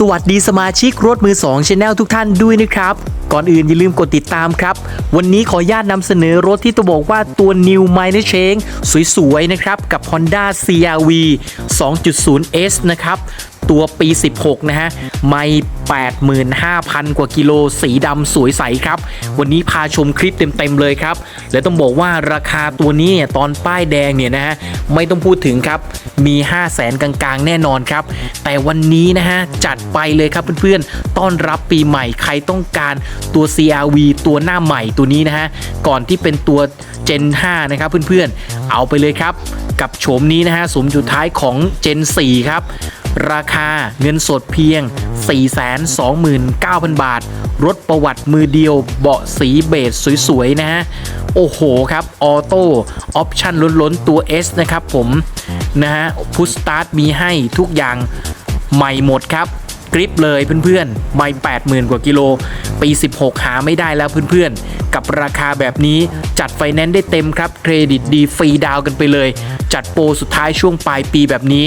สวัสดีสมาชิกรถมือ2ชาแนลทุกท่านด้วยนะครับ ก่อนอื่นอย่าลืมกดติดตามครับ วันนี้ขออนุญาตนำเสนอรถที่ต้องบอกว่าตัว New m i n o r Change สวยๆนะครับ กับ Honda CRV 2.0S นะครับ ตัวปี 16 นะฮะ ไม่85,000 กว่ากิโลสีดำสวยใสครับ วันนี้พาชมคลิปเต็ม ๆ เลยครับ และต้องบอกว่าราคาตัวนี้เนี่ยตอนป้ายแดงเนี่ยนะฮะ ไม่ต้องพูดถึงครับ มี 5 0 0แสนกลางๆ แน่นอนครับ แต่วันนี้นะฮะ จัดไปเลยครับเพื่อนๆ ต้อนรับปีใหม่ใครต้องการตัว CRV ตัวหน้าใหม่ตัวนี้นะฮะ ก่อนที่เป็นตัว Gen 5 นะครับเพื่อนๆ เอาไปเลยครับ กับโฉมนี้นะฮะสมจุดท้ายของ Gen 4 ครับ ราคาเงินสดเพียง 429,000 บาท รถประวัติมือเดียวเบาะสีเบจสวยๆ นะฮะ โอ้โหครับ ออโต้ออปชั่นล้นๆ ตัว S นะครับผม นะฮะพุชสตาร์ทมีให้ทุกอย่างใหม่หมดครับกริปเลยเพื่อนๆ ไม่80,000 กว่ากิโล ปี 16 หาไม่ได้แล้วเพื่อนๆ กับราคาแบบนี้จัดไฟแนนซ์ได้เต็มครับ เครดิตดีฟรีดาวกันไปเลย จัดโปรสุดท้ายช่วงปลายปีแบบนี้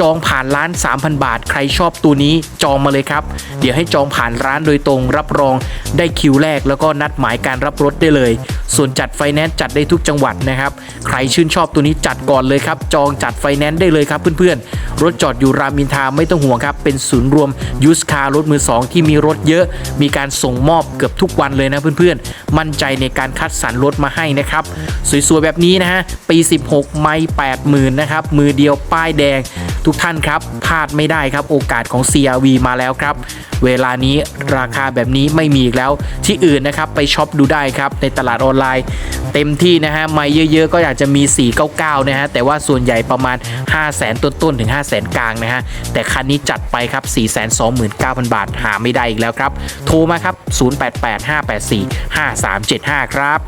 จองผ่านร้าน 3,000 บาท ใครชอบตัวนี้จองมาเลยครับ เดี๋ยวให้จองผ่านร้านโดยตรงรับรองได้คิวแรก แล้วก็นัดหมายการรับรถได้เลย ส่วนจัดไฟแนนซ์จัดได้ทุกจังหวัดนะครับ ใครชื่นชอบตัวนี้จัดก่อนเลยครับ จองจัดไฟแนนซ์ได้เลยครับเพื่อนๆ รถจอดอยู่รามอินทาไม่ต้องห่วงครับ เป็นศูนย์รวมยูสคาร์รถมือ 2 ที่มีรถเยอะ มีการส่งมอบเกือบทุกวันเลยนะเพื่อนๆ มั่นใจในการคัดสรรรถมาให้นะครับ สวยๆแบบนี้นะฮะ ปี 16 ไม่ 80,000 นะครับ มือเดียวป้ายแดง ทุกท่านครับพลาดไม่ได้ครับโอกาสของ CRV มาแล้วครับ เวลานี้ราคาแบบนี้ไม่มีอีกแล้วที่อื่นนะครับไปช็อปดูได้ครับในตลาดออนไลน์ เต็มที่นะฮะไม่เยอะๆ ก็อยากจะมี 499 นะฮะแต่ว่าส่วนใหญ่ประมาณ 5 0 0 0 0 0ต้นๆถึง 5 0 0 0 0 0กลางนะฮะแต่คันนี้จัดไปครับ 429,000 บาทหาไม่ได้อีกแล้วครับ โทรมาครับ 0885845375 ครับ